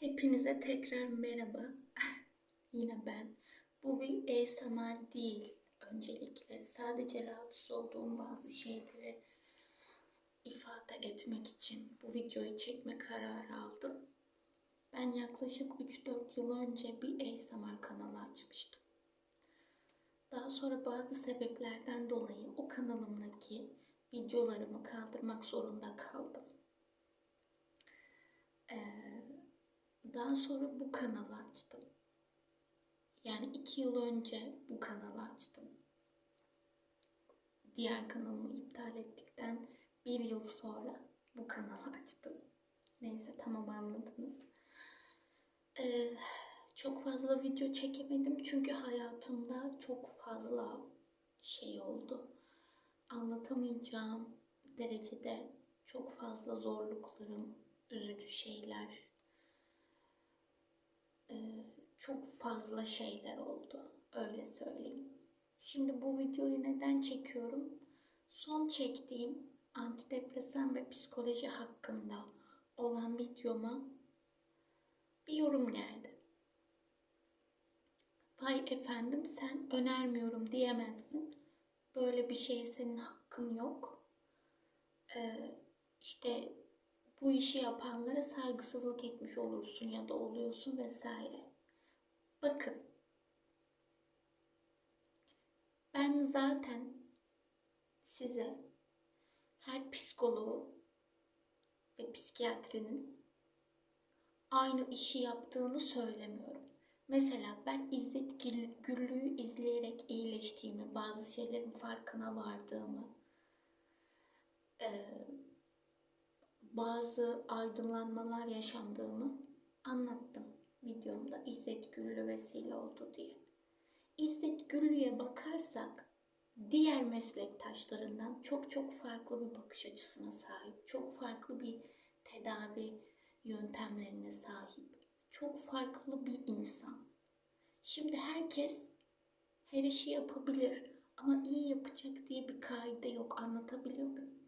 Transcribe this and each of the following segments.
Hepinize tekrar merhaba. Yine ben. Bu bir ASMR değil öncelikle. Sadece rahatsız olduğum bazı şeyleri ifade etmek için bu videoyu çekme kararı aldım. Ben yaklaşık 3-4 yıl önce bir ASMR kanalı açmıştım. Daha sonra bazı sebeplerden dolayı o kanalımdaki videolarımı kaldırmak zorunda kaldım. Ee, daha sonra bu kanalı açtım. Yani iki yıl önce bu kanalı açtım. Diğer kanalımı iptal ettikten bir yıl sonra bu kanalı açtım. Neyse tamam anladınız. Ee, çok fazla video çekemedim çünkü hayatımda çok fazla şey oldu. Anlatamayacağım derecede çok fazla zorluklarım, üzücü şeyler, çok fazla şeyler oldu. Öyle söyleyeyim. Şimdi bu videoyu neden çekiyorum? Son çektiğim antidepresan ve psikoloji hakkında olan videoma bir yorum geldi. Vay efendim sen önermiyorum diyemezsin. Böyle bir şeye senin hakkın yok. Ee, işte bu işi yapanlara saygısızlık etmiş olursun ya da oluyorsun vesaire. Bakın. Ben zaten size her psikoloğu ve psikiyatrinin aynı işi yaptığını söylemiyorum. Mesela ben İzzet Güllü'yü izleyerek iyileştiğimi, bazı şeylerin farkına vardığımı, bazı aydınlanmalar yaşandığımı anlattım videomda İzzet Güllü vesile oldu diye. İzzet Güllü'ye bakarsak diğer meslektaşlarından çok çok farklı bir bakış açısına sahip, çok farklı bir tedavi yöntemlerine sahip, çok farklı bir insan. Şimdi herkes her işi yapabilir ama iyi yapacak diye bir kaide yok. Anlatabiliyor muyum?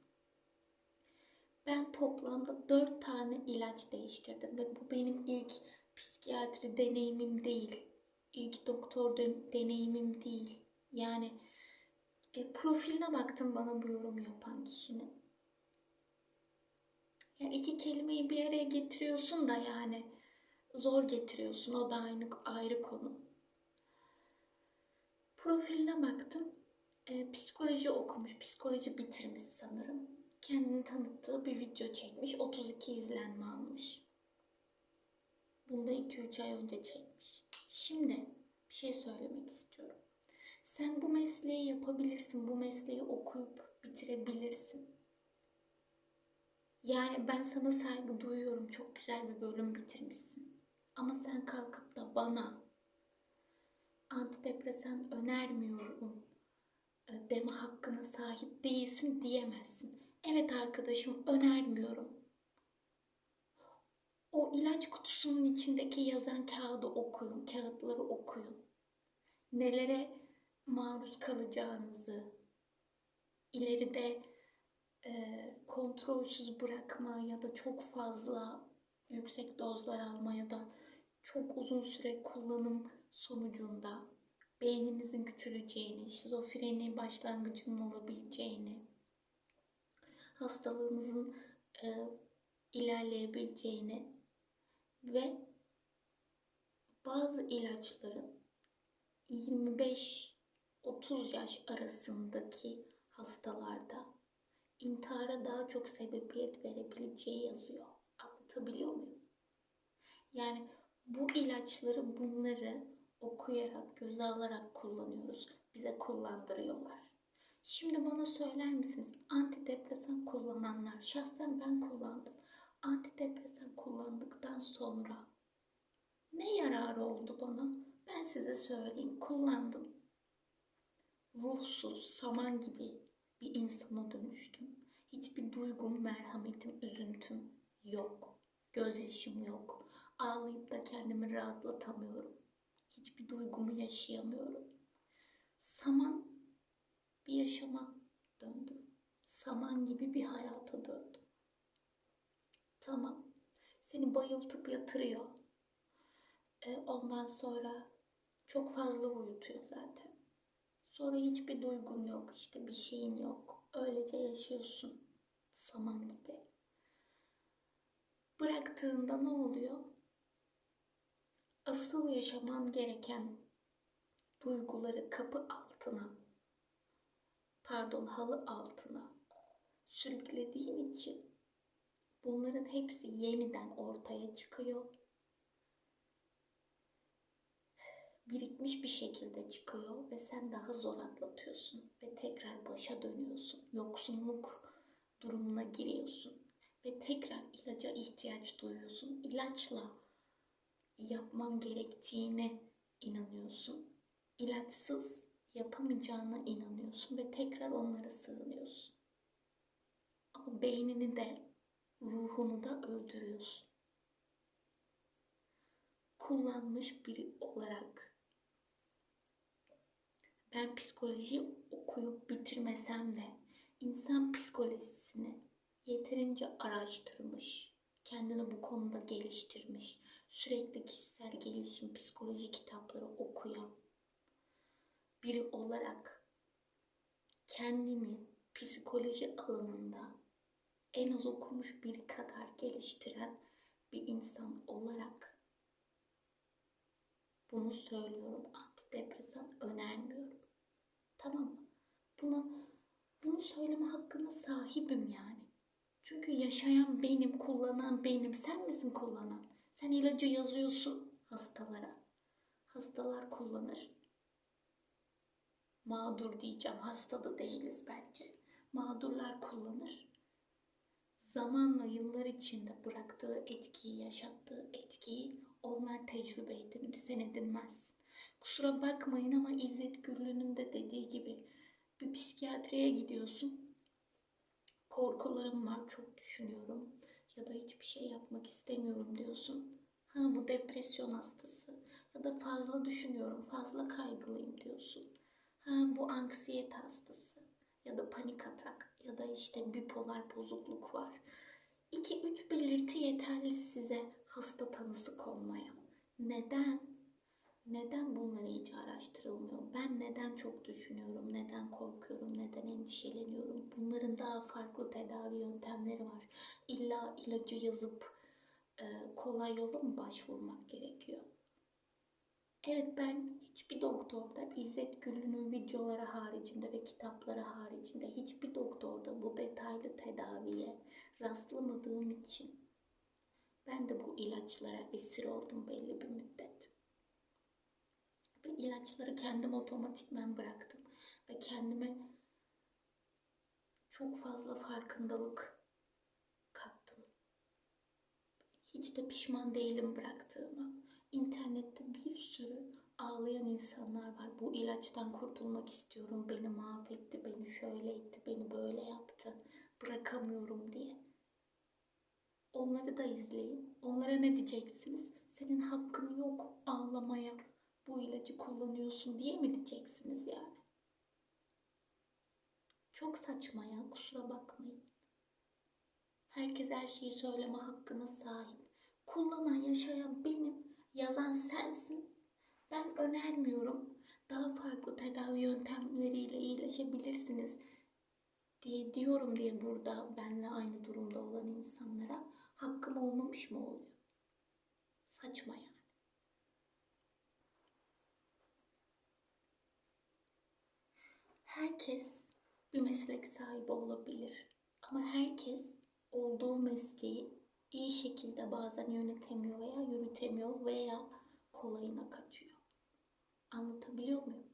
Ben toplamda dört tane ilaç değiştirdim ve bu benim ilk psikiyatri deneyimim değil. İlk doktor deneyimim değil. Yani e, profiline baktım bana bu yorum yapan kişinin. Ya iki kelimeyi bir araya getiriyorsun da yani zor getiriyorsun. O da aynı ayrı konu. Profiline baktım. E, psikoloji okumuş, psikoloji bitirmiş sanırım kendini tanıttığı bir video çekmiş. 32 izlenme almış. Bunu da 2-3 ay önce çekmiş. Şimdi bir şey söylemek istiyorum. Sen bu mesleği yapabilirsin. Bu mesleği okuyup bitirebilirsin. Yani ben sana saygı duyuyorum. Çok güzel bir bölüm bitirmişsin. Ama sen kalkıp da bana antidepresan önermiyorum e, deme hakkına sahip değilsin diyemezsin. Evet arkadaşım önermiyorum. O ilaç kutusunun içindeki yazan kağıdı okuyun, kağıtları okuyun. Nelere maruz kalacağınızı, ileride e, kontrolsüz bırakma ya da çok fazla yüksek dozlar alma ya da çok uzun süre kullanım sonucunda beyninizin küçüleceğini, şizofreni başlangıcının olabileceğini, hastalığınızın e, ilerleyebileceğini ve bazı ilaçların 25-30 yaş arasındaki hastalarda intihara daha çok sebebiyet verebileceği yazıyor. Anlatabiliyor muyum? Yani bu ilaçları bunları okuyarak, göze alarak kullanıyoruz. Bize kullandırıyorlar. Şimdi bana söyler misiniz? Antidepresan kullananlar, şahsen ben kullandım. Antidepresan kullandıktan sonra ne yararı oldu bana? Ben size söyleyeyim. Kullandım. Ruhsuz, saman gibi bir insana dönüştüm. Hiçbir duygum, merhametim, üzüntüm yok. Gözyaşım yok. Ağlayıp da kendimi rahatlatamıyorum. Hiçbir duygumu yaşayamıyorum. Yaşama döndüm. Saman gibi bir hayata döndüm. Tamam. Seni bayıltıp yatırıyor. E, ondan sonra çok fazla uyutuyor zaten. Sonra hiçbir duygun yok, işte bir şeyin yok. Öylece yaşıyorsun saman gibi. Bıraktığında ne oluyor? Asıl yaşaman gereken duyguları kapı altına, pardon halı altına sürüklediğin için bunların hepsi yeniden ortaya çıkıyor. Birikmiş bir şekilde çıkıyor ve sen daha zor atlatıyorsun ve tekrar başa dönüyorsun. Yoksunluk durumuna giriyorsun ve tekrar ilaca ihtiyaç duyuyorsun. İlaçla yapman gerektiğine inanıyorsun. İlaçsız yapamayacağına inanıyorsun ve tekrar onlara sığınıyorsun. Ama beynini de ruhunu da öldürüyorsun. Kullanmış biri olarak ben psikoloji okuyup bitirmesem de insan psikolojisini yeterince araştırmış, kendini bu konuda geliştirmiş, sürekli kişisel gelişim psikoloji kitapları okuyan biri olarak kendimi psikoloji alanında en az okumuş biri kadar geliştiren bir insan olarak bunu söylüyorum. Antidepresan önermiyorum. Tamam mı? Buna, bunu söyleme hakkına sahibim yani. Çünkü yaşayan benim, kullanan benim. Sen misin kullanan? Sen ilacı yazıyorsun hastalara. Hastalar kullanır. Mağdur diyeceğim. Hasta da değiliz bence. Mağdurlar kullanır. Zamanla yıllar içinde bıraktığı etkiyi, yaşattığı etkiyi onlar tecrübe edinir, sen edinmezsin. Kusura bakmayın ama İzzet Güllü'nün de dediği gibi bir psikiyatriye gidiyorsun. Korkularım var, çok düşünüyorum ya da hiçbir şey yapmak istemiyorum diyorsun. Ha bu depresyon hastası ya da fazla düşünüyorum, fazla kaygılıyım diyorsun. Bu anksiyete hastası ya da panik atak ya da işte bipolar bozukluk var. 2-3 belirti yeterli size hasta tanısı konmaya. Neden? Neden bunlar iyice araştırılmıyor? Ben neden çok düşünüyorum, neden korkuyorum, neden endişeleniyorum? Bunların daha farklı tedavi yöntemleri var. İlla ilacı yazıp e, kolay yola mı başvurmak gerekiyor? Evet ben hiçbir doktorda İzzet Güllü'nün videoları haricinde ve kitapları haricinde hiçbir doktorda bu detaylı tedaviye rastlamadığım için ben de bu ilaçlara esir oldum belli bir müddet. Ve ilaçları kendim otomatikmen bıraktım. Ve kendime çok fazla farkındalık kattım. Hiç de pişman değilim bıraktığıma. İnternette bir sürü ağlayan insanlar var. Bu ilaçtan kurtulmak istiyorum. Beni mahvetti, beni şöyle etti, beni böyle yaptı. Bırakamıyorum diye. Onları da izleyin. Onlara ne diyeceksiniz? Senin hakkın yok ağlamaya. Bu ilacı kullanıyorsun diye mi diyeceksiniz yani? Çok saçma ya kusura bakmayın. Herkes her şeyi söyleme hakkına sahip. Kullanan, yaşayan benim, yazan sensin. Ben önermiyorum. Daha farklı tedavi yöntemleriyle iyileşebilirsiniz diye diyorum diye burada benle aynı durumda olan insanlara hakkım olmamış mı oluyor? Saçma yani. Herkes bir meslek sahibi olabilir ama herkes olduğu mesleği iyi şekilde bazen yönetemiyor veya yürütemiyor veya kolayına kaçıyor. Anlatabiliyor muyum?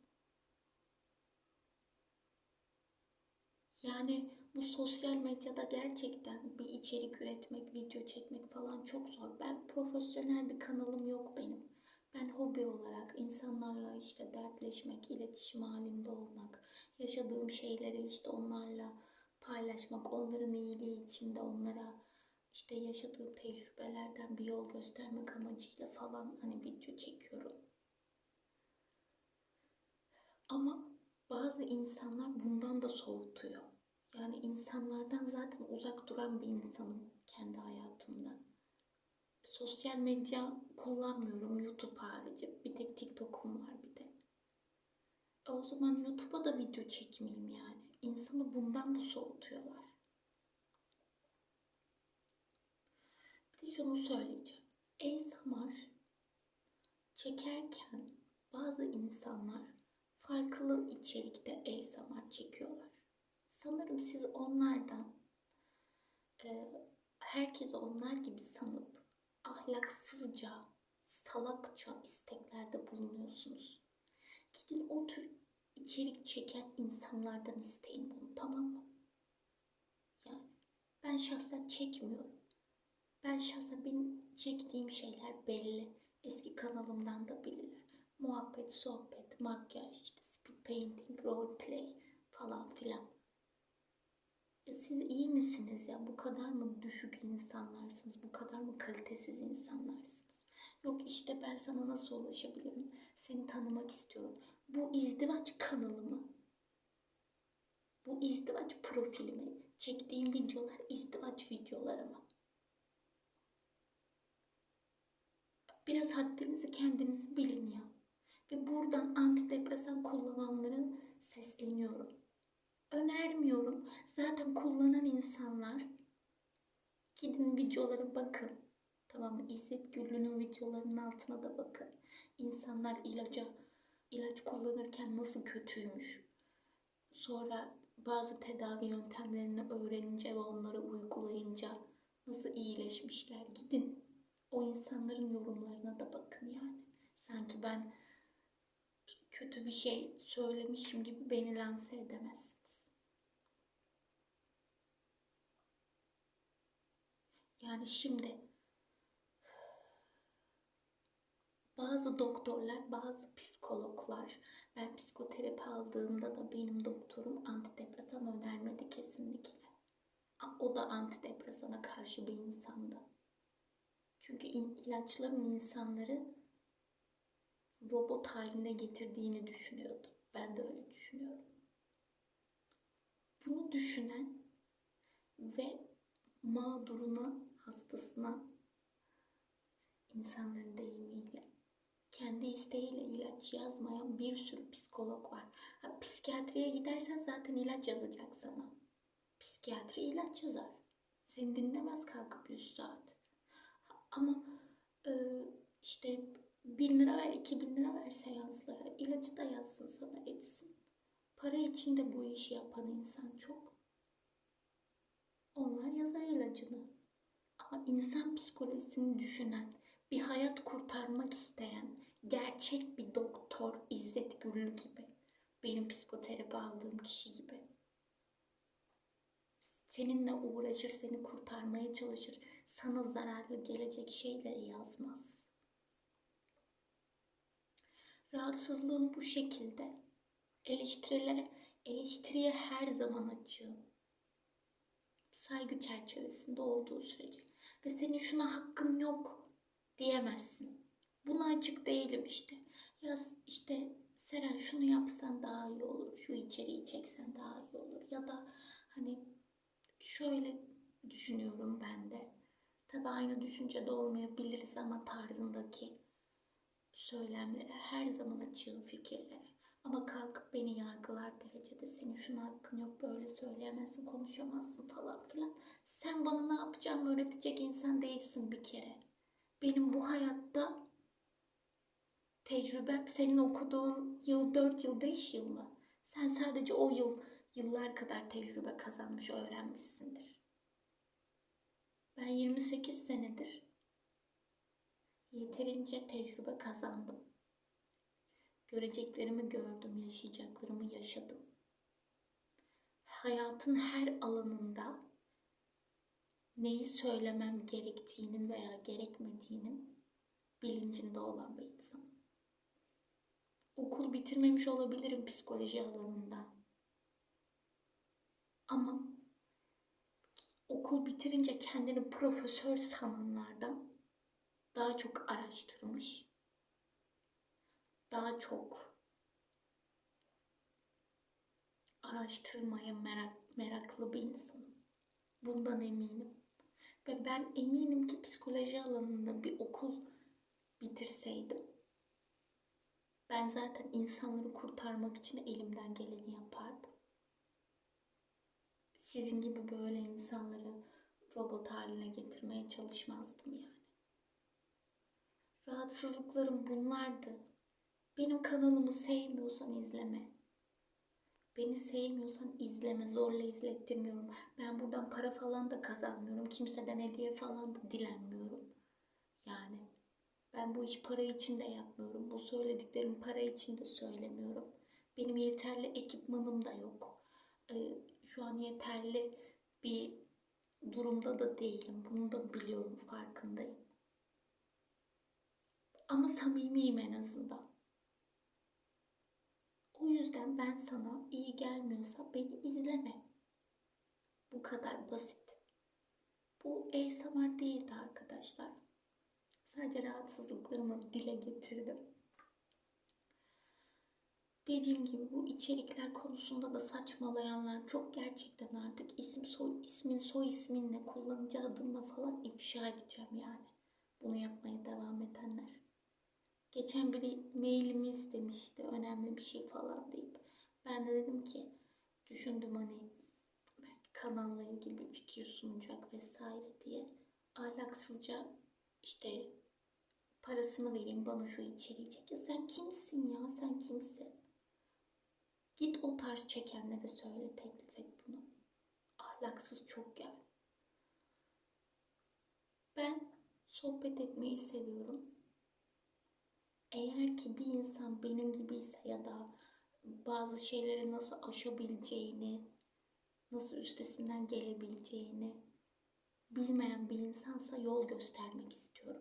Yani bu sosyal medyada gerçekten bir içerik üretmek, video çekmek falan çok zor. Ben profesyonel bir kanalım yok benim. Ben hobi olarak insanlarla işte dertleşmek, iletişim halinde olmak, yaşadığım şeyleri işte onlarla paylaşmak, onların iyiliği içinde onlara işte yaşadığım tecrübelerden bir yol göstermek amacıyla falan hani video çekiyorum. Ama bazı insanlar bundan da soğutuyor. Yani insanlardan zaten uzak duran bir insanım kendi hayatımda. sosyal medya kullanmıyorum YouTube harici. Bir tek TikTok'um var bir de. E o zaman YouTube'a da video çekmeyeyim yani. İnsanı bundan da soğutuyorlar. Bir de şunu söyleyeceğim. ASMR çekerken bazı insanlar farklı içerikte ASMR çekiyorlar. Sanırım siz onlardan e, herkes onlar gibi sanıp ahlaksızca, salakça isteklerde bulunuyorsunuz. Gidin o tür içerik çeken insanlardan isteyin bunu tamam mı? Yani ben şahsen çekmiyorum. Ben şahsen benim çektiğim şeyler belli. Eski kanalımdan da bilirler. Muhabbet, sohbet, makyaj, işte speed painting, role play falan filan. Ya siz iyi misiniz ya? Bu kadar mı düşük insanlarsınız? Bu kadar mı kalitesiz insanlarsınız? Yok işte ben sana nasıl ulaşabilirim? Seni tanımak istiyorum. Bu izdivaç kanalımı, bu izdivaç profilimi, çektiğim videolar izdivaç videoları mı? Biraz haddinizi kendinizi bilin ya. Ve buradan antidepresan kullananlara sesleniyorum. Önermiyorum. Zaten kullanan insanlar gidin videolara bakın. Tamam mı? İzzet Güllü'nün videolarının altına da bakın. İnsanlar ilaca, ilaç kullanırken nasıl kötüymüş. Sonra bazı tedavi yöntemlerini öğrenince ve onları uygulayınca nasıl iyileşmişler. Gidin o insanların yorumlarına da bakın yani. Sanki ben kötü bir şey söylemişim gibi beni lanse edemezsiniz. Yani şimdi bazı doktorlar, bazı psikologlar, ben psikoterapi aldığımda da benim doktorum antidepresan önermedi kesinlikle. O da antidepresana karşı bir insandı. Çünkü ilaçların insanları robot haline getirdiğini düşünüyordu. Ben de öyle düşünüyorum. Bunu düşünen ve mağduruna, hastasına insanların deyimiyle kendi isteğiyle ilaç yazmayan bir sürü psikolog var. Ha, psikiyatriye gidersen zaten ilaç yazacak sana. Psikiyatri ilaç yazar. Seni dinlemez kalkıp 100 saat. Ama e, işte bin lira ver, iki bin lira ver seanslara. İlacı da yazsın sana etsin. Para için de bu işi yapan insan çok. Onlar yazar ilacını. Ama insan psikolojisini düşünen, bir hayat kurtarmak isteyen, gerçek bir doktor İzzet Güllü gibi, benim psikoterapi aldığım kişi gibi. Seninle uğraşır, seni kurtarmaya çalışır sana zararlı gelecek şeyleri yazmaz. Rahatsızlığım bu şekilde. Eleştirilere, eleştiriye her zaman açığım. Saygı çerçevesinde olduğu sürece. Ve senin şuna hakkın yok diyemezsin. Buna açık değilim işte. Ya işte Seren şunu yapsan daha iyi olur. Şu içeriği çeksen daha iyi olur. Ya da hani şöyle düşünüyorum ben de. Tabi aynı düşüncede olmayabiliriz ama tarzındaki söylemlere her zaman açığım fikirlere. Ama kalkıp beni yargılar derecede senin şuna hakkın yok böyle söyleyemezsin konuşamazsın falan filan. Sen bana ne yapacağımı öğretecek insan değilsin bir kere. Benim bu hayatta tecrübem senin okuduğun yıl 4 yıl 5 yıl mı? Sen sadece o yıl yıllar kadar tecrübe kazanmış öğrenmişsindir. Ben 28 senedir yeterince tecrübe kazandım. Göreceklerimi gördüm, yaşayacaklarımı yaşadım. Hayatın her alanında neyi söylemem gerektiğinin veya gerekmediğinin bilincinde olan bir insan. Okul bitirmemiş olabilirim psikoloji alanında. Ama okul bitirince kendini profesör sananlardan daha çok araştırmış, daha çok araştırmaya merak, meraklı bir insan. Bundan eminim. Ve ben eminim ki psikoloji alanında bir okul bitirseydim ben zaten insanları kurtarmak için elimden geleni yapardım. Sizin gibi böyle insanları robot haline getirmeye çalışmazdım yani. Rahatsızlıklarım bunlardı. Benim kanalımı sevmiyorsan izleme. Beni sevmiyorsan izleme. Zorla izlettirmiyorum. Ben buradan para falan da kazanmıyorum. Kimseden hediye falan da dilenmiyorum. Yani ben bu iş para için de yapmıyorum. Bu söylediklerimi para için de söylemiyorum. Benim yeterli ekipmanım da yok. Şu an yeterli bir durumda da değilim. Bunu da biliyorum, farkındayım. Ama samimiyim en azından. O yüzden ben sana iyi gelmiyorsa beni izleme. Bu kadar basit. Bu ASMR değildi arkadaşlar. Sadece rahatsızlıklarımı dile getirdim. Dediğim gibi bu içerikler konusunda da saçmalayanlar çok gerçekten artık isim soy ismin soy isminle kullanıcı adımla falan ifşa edeceğim yani. Bunu yapmaya devam edenler. Geçen biri mailimi istemişti önemli bir şey falan deyip. Ben de dedim ki düşündüm hani belki kanalla ilgili bir fikir sunacak vesaire diye. Ahlaksızca işte parasını vereyim bana şu içeriği çek. Sen kimsin ya sen kimsin? Git o tarz çekenlere söyle teklif et bunu. Ahlaksız çok yani. Ben sohbet etmeyi seviyorum. Eğer ki bir insan benim gibiyse ya da bazı şeyleri nasıl aşabileceğini, nasıl üstesinden gelebileceğini bilmeyen bir insansa yol göstermek istiyorum.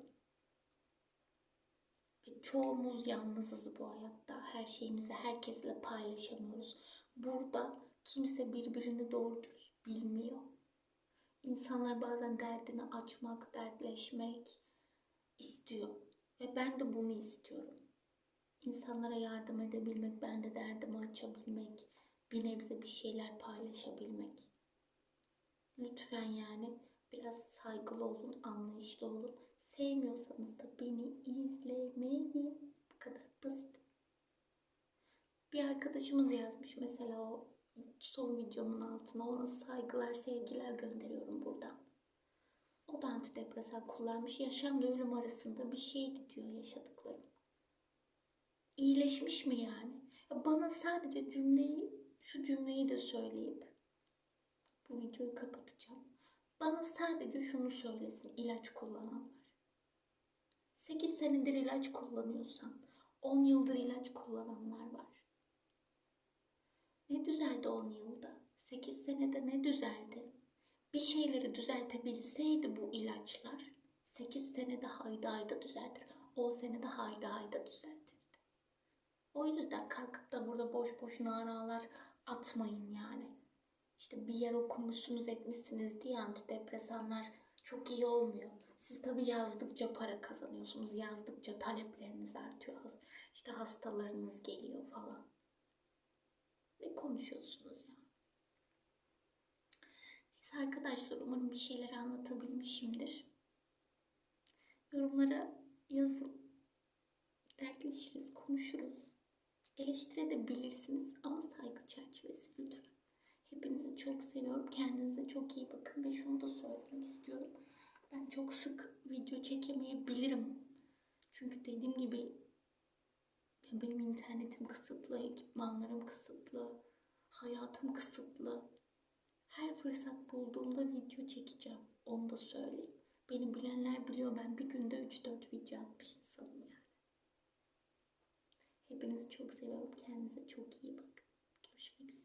Çoğumuz yalnızız bu hayatta. Her şeyimizi herkesle paylaşamıyoruz. Burada kimse birbirini doğru dürüst bilmiyor. İnsanlar bazen derdini açmak, dertleşmek istiyor. Ve ben de bunu istiyorum. İnsanlara yardım edebilmek, ben de derdimi açabilmek, bir nebze bir şeyler paylaşabilmek. Lütfen yani biraz saygılı olun, anlayışlı olun. Sevmiyorsanız da beni izlemeyin. Bu kadar basit. Bir arkadaşımız yazmış mesela o son videomun altına ona saygılar, sevgiler gönderiyorum buradan. O da antidepresan kullanmış. Yaşamla ölüm arasında bir şeydi diyor yaşadıklarım. İyileşmiş mi yani? Ya bana sadece cümleyi, şu cümleyi de söyleyip bu videoyu kapatacağım. Bana sadece şunu söylesin ilaç kullananlar. 8 senedir ilaç kullanıyorsan, 10 yıldır ilaç kullananlar var. Ne düzeldi 10 yılda? 8 senede ne düzeldi? Bir şeyleri düzeltebilseydi bu ilaçlar 8 senede hayda hayda düzeltir. 10 senede hayda hayda düzeltirdi. O yüzden kalkıp da burada boş boş naralar atmayın yani. İşte bir yer okumuşsunuz etmişsiniz diye antidepresanlar çok iyi olmuyor. Siz tabii yazdıkça para kazanıyorsunuz. Yazdıkça talepleriniz artıyor. İşte hastalarınız geliyor falan. Ne konuşuyorsunuz ya? Neyse arkadaşlar umarım bir şeyler anlatabilmişimdir. Yorumlara yazın. Dertleşiriz, konuşuruz. Eleştirebilirsiniz ama saygı çerçevesi lütfen. Hepinizi çok seviyorum. Kendinize çok iyi bakın ve şunu da söylemek istiyorum. Ben çok sık video çekemeyebilirim. Çünkü dediğim gibi benim internetim kısıtlı, ekipmanlarım kısıtlı, hayatım kısıtlı. Her fırsat bulduğumda video çekeceğim. Onu da söyleyeyim. Beni bilenler biliyor ben bir günde 3-4 video atmış insanım yani. Hepinizi çok seviyorum. Kendinize çok iyi bakın. Görüşmek üzere.